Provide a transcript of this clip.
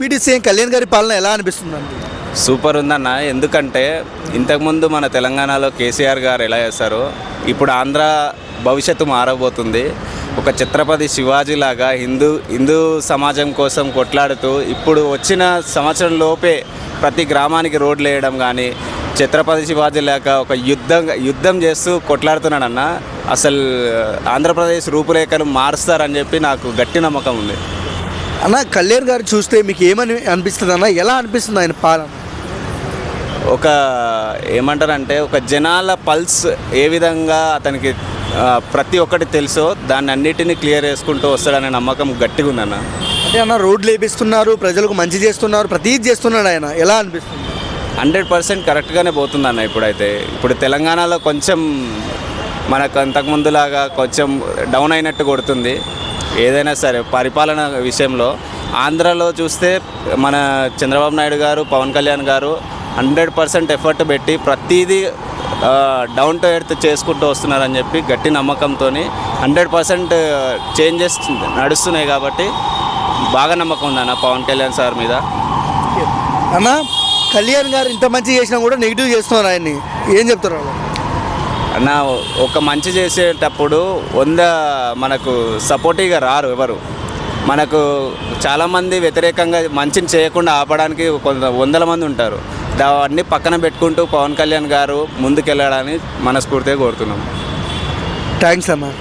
Deputy CM Kalyan గారి పాలన ఎలా అనిపిస్తుందండి? సూపర్ ఉందన్న. ఎందుకంటే ఇంతకుముందు మన తెలంగాణలో కేసీఆర్ గారు ఎలా చేస్తారు ఇప్పుడు ఆంధ్ర భవిష్యత్తు మారబోతుంది. ఒక ఛత్రపతి శివాజీ లాగా హిందూ హిందూ సమాజం కోసం కొట్లాడుతూ ఇప్పుడు వచ్చిన సంవత్సరం లోపే ప్రతి గ్రామానికి రోడ్లు వేయడం కానీ ఛత్రపతి శివాజీ లేక ఒక యుద్ధం యుద్ధం చేస్తూ కొట్లాడుతున్నాడన్న. అసలు ఆంధ్రప్రదేశ్ రూపురేఖలు మారుస్తారని చెప్పి నాకు గట్టి నమ్మకం ఉంది. అన్న కళ్యాణ్ గారు చూస్తే మీకు ఏమని అనిపిస్తుంది అన్న? ఎలా అనిపిస్తుంది ఆయన పాలన? ఒక ఏమంటారంటే ఒక జనాల పల్స్ ఏ విధంగా అతనికి ప్రతి ఒక్కటి తెలుసో దాన్ని అన్నిటిని క్లియర్ చేసుకుంటూ వస్తాడనే నమ్మకం గట్టిగా ఉందన్న అంటే అన్న రోడ్లు వేపిస్తున్నారు ప్రజలకు మంచి చేస్తున్నారు ప్రతీది చేస్తున్నాడు ఆయన. ఎలా అనిపిస్తుంది? హండ్రెడ్ పర్సెంట్ కరెక్ట్గానే పోతుందన్న ఇప్పుడైతే. ఇప్పుడు తెలంగాణలో కొంచెం మనకు అంతకుముందులాగా కొంచెం డౌన్ అయినట్టు కొడుతుంది. ఏదైనా సరే పరిపాలన విషయంలో ఆంధ్రాలో చూస్తే మన చంద్రబాబు నాయుడు గారు పవన్ కళ్యాణ్ గారు హండ్రెడ్ పర్సెంట్ ఎఫర్ట్ పెట్టి ప్రతిదీ డౌన్ టు ఎర్త్ చేసుకుంటూ వస్తున్నారని చెప్పి గట్టి నమ్మకంతో హండ్రెడ్ పర్సెంట్ చేంజెస్ నడుస్తున్నాయి కాబట్టి బాగా నమ్మకం ఉందన్న పవన్ కళ్యాణ్ సార్ మీద. అన్న కళ్యాణ్ గారు ఇంత మంచి చేసినా కూడా నెగిటివ్ చేస్తున్నారు ఆయన్ని. ఏం చెప్తారు నా ఒక మంచి చేసేటప్పుడు వంద మనకు సపోర్టివ్గా రారు ఎవరు. మనకు చాలామంది వ్యతిరేకంగా మంచిని చేయకుండా ఆపడానికి కొంత వందల మంది ఉంటారు. దాన్ని పక్కన పెట్టుకుంటూ పవన్ కళ్యాణ్ గారు ముందుకెళ్ళడానికి మనస్ఫూర్తిగా కోరుతున్నాం. థ్యాంక్స్ అమ్మా.